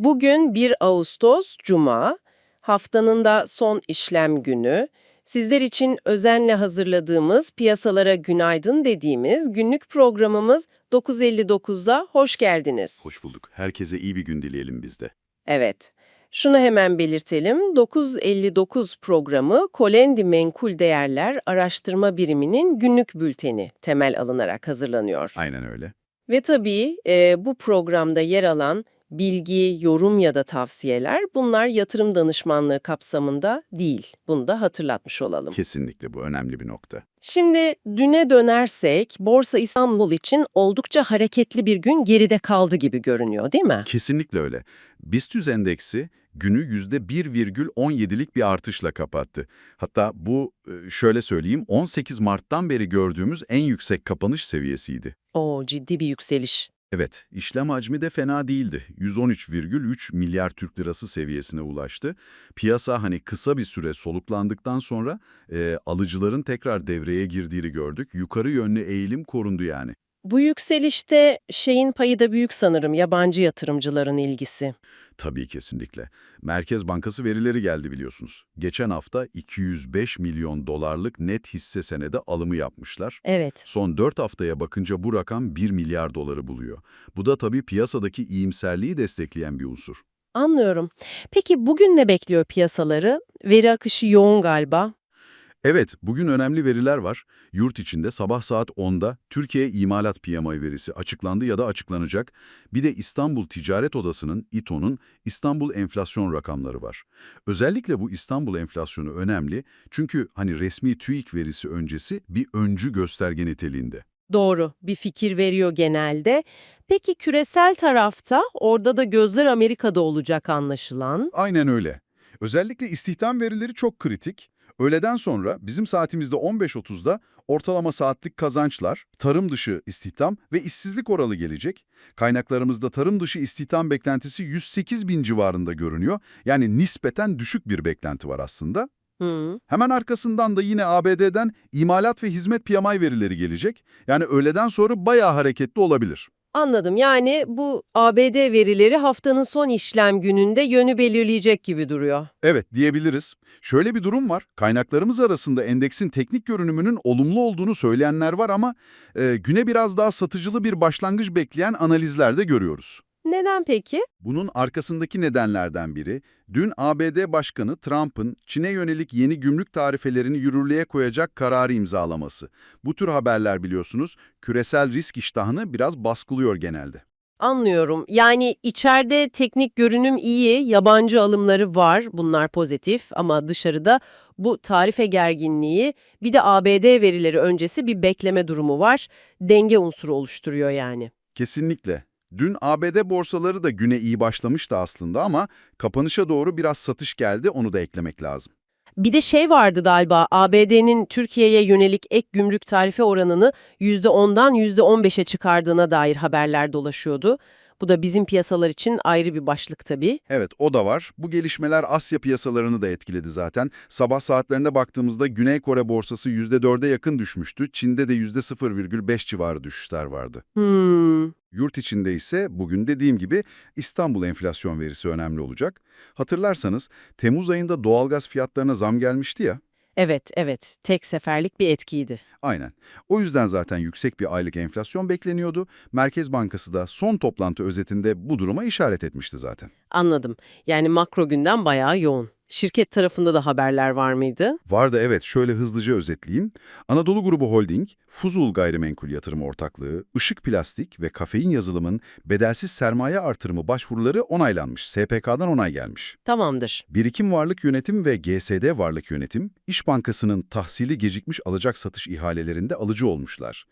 Bugün 1 Ağustos Cuma, haftanın da son işlem günü. Sizler için özenle hazırladığımız Piyasalara Günaydın dediğimiz günlük programımız 9.59'da hoş geldiniz. Hoş bulduk. Herkese iyi bir gün dileyelim biz de. Evet. Şunu hemen belirtelim. 959 programı Kolendi Menkul Değerler Araştırma Biriminin günlük bülteni temel alınarak hazırlanıyor. Aynen öyle. Ve tabii e, bu programda yer alan bilgi, yorum ya da tavsiyeler bunlar yatırım danışmanlığı kapsamında değil. Bunu da hatırlatmış olalım. Kesinlikle bu önemli bir nokta. Şimdi düne dönersek Borsa İstanbul için oldukça hareketli bir gün geride kaldı gibi görünüyor değil mi? Kesinlikle öyle. BIST endeksi günü %1,17'lik bir artışla kapattı. Hatta bu e, şöyle söyleyeyim 18 Mart'tan beri gördüğümüz en yüksek kapanış seviyesiydi. O ciddi bir yükseliş. Evet, işlem hacmi de fena değildi. 113,3 milyar Türk lirası seviyesine ulaştı. Piyasa hani kısa bir süre soluklandıktan sonra e, alıcıların tekrar devreye girdiğini gördük. Yukarı yönlü eğilim korundu yani. Bu yükselişte şeyin payı da büyük sanırım yabancı yatırımcıların ilgisi. Tabii kesinlikle. Merkez Bankası verileri geldi biliyorsunuz. Geçen hafta 205 milyon dolarlık net hisse senedi alımı yapmışlar. Evet. Son 4 haftaya bakınca bu rakam 1 milyar doları buluyor. Bu da tabii piyasadaki iyimserliği destekleyen bir unsur. Anlıyorum. Peki bugün ne bekliyor piyasaları? Veri akışı yoğun galiba. Evet, bugün önemli veriler var. Yurt içinde sabah saat 10'da Türkiye İmalat PMI verisi açıklandı ya da açıklanacak. Bir de İstanbul Ticaret Odası'nın, İTO'nun İstanbul enflasyon rakamları var. Özellikle bu İstanbul enflasyonu önemli çünkü hani resmi TÜİK verisi öncesi bir öncü gösterge niteliğinde. Doğru, bir fikir veriyor genelde. Peki küresel tarafta orada da gözler Amerika'da olacak anlaşılan. Aynen öyle. Özellikle istihdam verileri çok kritik. Öğleden sonra bizim saatimizde 15.30'da ortalama saatlik kazançlar, tarım dışı istihdam ve işsizlik oranı gelecek. Kaynaklarımızda tarım dışı istihdam beklentisi 108 bin civarında görünüyor. Yani nispeten düşük bir beklenti var aslında. Hı. Hemen arkasından da yine ABD'den imalat ve hizmet PMI verileri gelecek. Yani öğleden sonra bayağı hareketli olabilir. Anladım. Yani bu ABD verileri haftanın son işlem gününde yönü belirleyecek gibi duruyor. Evet diyebiliriz. Şöyle bir durum var. Kaynaklarımız arasında endeksin teknik görünümünün olumlu olduğunu söyleyenler var ama e, güne biraz daha satıcılı bir başlangıç bekleyen analizler de görüyoruz. Neden peki? Bunun arkasındaki nedenlerden biri, dün ABD Başkanı Trump'ın Çin'e yönelik yeni gümrük tarifelerini yürürlüğe koyacak kararı imzalaması. Bu tür haberler biliyorsunuz, küresel risk iştahını biraz baskılıyor genelde. Anlıyorum. Yani içeride teknik görünüm iyi, yabancı alımları var, bunlar pozitif ama dışarıda bu tarife gerginliği, bir de ABD verileri öncesi bir bekleme durumu var. Denge unsuru oluşturuyor yani. Kesinlikle. Dün ABD borsaları da güne iyi başlamıştı aslında ama kapanışa doğru biraz satış geldi, onu da eklemek lazım. Bir de şey vardı galiba, ABD'nin Türkiye'ye yönelik ek gümrük tarife oranını %10'dan %15'e çıkardığına dair haberler dolaşıyordu. Bu da bizim piyasalar için ayrı bir başlık tabii. Evet, o da var. Bu gelişmeler Asya piyasalarını da etkiledi zaten. Sabah saatlerine baktığımızda Güney Kore borsası %4'e yakın düşmüştü. Çin'de de %0,5 civarı düşüşler vardı. Hmm, Yurt içinde ise bugün dediğim gibi İstanbul enflasyon verisi önemli olacak. Hatırlarsanız Temmuz ayında doğalgaz fiyatlarına zam gelmişti ya. Evet, evet. Tek seferlik bir etkiydi. Aynen. O yüzden zaten yüksek bir aylık enflasyon bekleniyordu. Merkez Bankası da son toplantı özetinde bu duruma işaret etmişti zaten. Anladım. Yani makro gündem bayağı yoğun. Şirket tarafında da haberler var mıydı? Vardı evet şöyle hızlıca özetleyeyim. Anadolu Grubu Holding, Fuzul Gayrimenkul Yatırım Ortaklığı, Işık Plastik ve Kafein Yazılım'ın bedelsiz sermaye artırımı başvuruları onaylanmış. SPK'dan onay gelmiş. Tamamdır. Birikim Varlık Yönetim ve GSD Varlık Yönetim, İş Bankası'nın tahsili gecikmiş alacak satış ihalelerinde alıcı olmuşlar.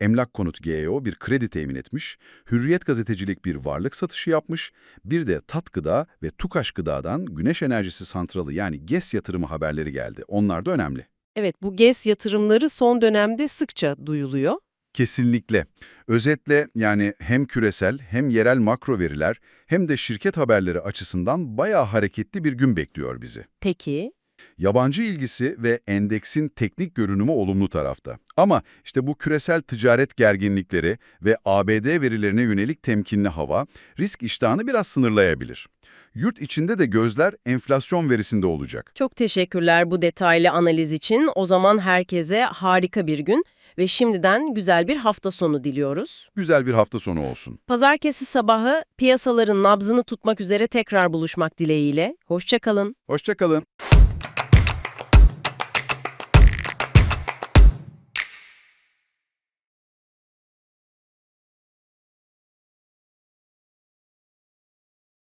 Emlak Konut GEO bir kredi temin etmiş, Hürriyet Gazetecilik bir varlık satışı yapmış, bir de Tat Gıda ve Tukaş Gıda'dan güneş enerjisi santralı yani GES yatırımı haberleri geldi. Onlar da önemli. Evet, bu GES yatırımları son dönemde sıkça duyuluyor. Kesinlikle. Özetle yani hem küresel hem yerel makro veriler hem de şirket haberleri açısından bayağı hareketli bir gün bekliyor bizi. Peki, Yabancı ilgisi ve endeksin teknik görünümü olumlu tarafta. Ama işte bu küresel ticaret gerginlikleri ve ABD verilerine yönelik temkinli hava risk iştahını biraz sınırlayabilir. Yurt içinde de gözler enflasyon verisinde olacak. Çok teşekkürler bu detaylı analiz için. O zaman herkese harika bir gün ve şimdiden güzel bir hafta sonu diliyoruz. Güzel bir hafta sonu olsun. Pazartesi sabahı piyasaların nabzını tutmak üzere tekrar buluşmak dileğiyle. Hoşçakalın. Hoşçakalın.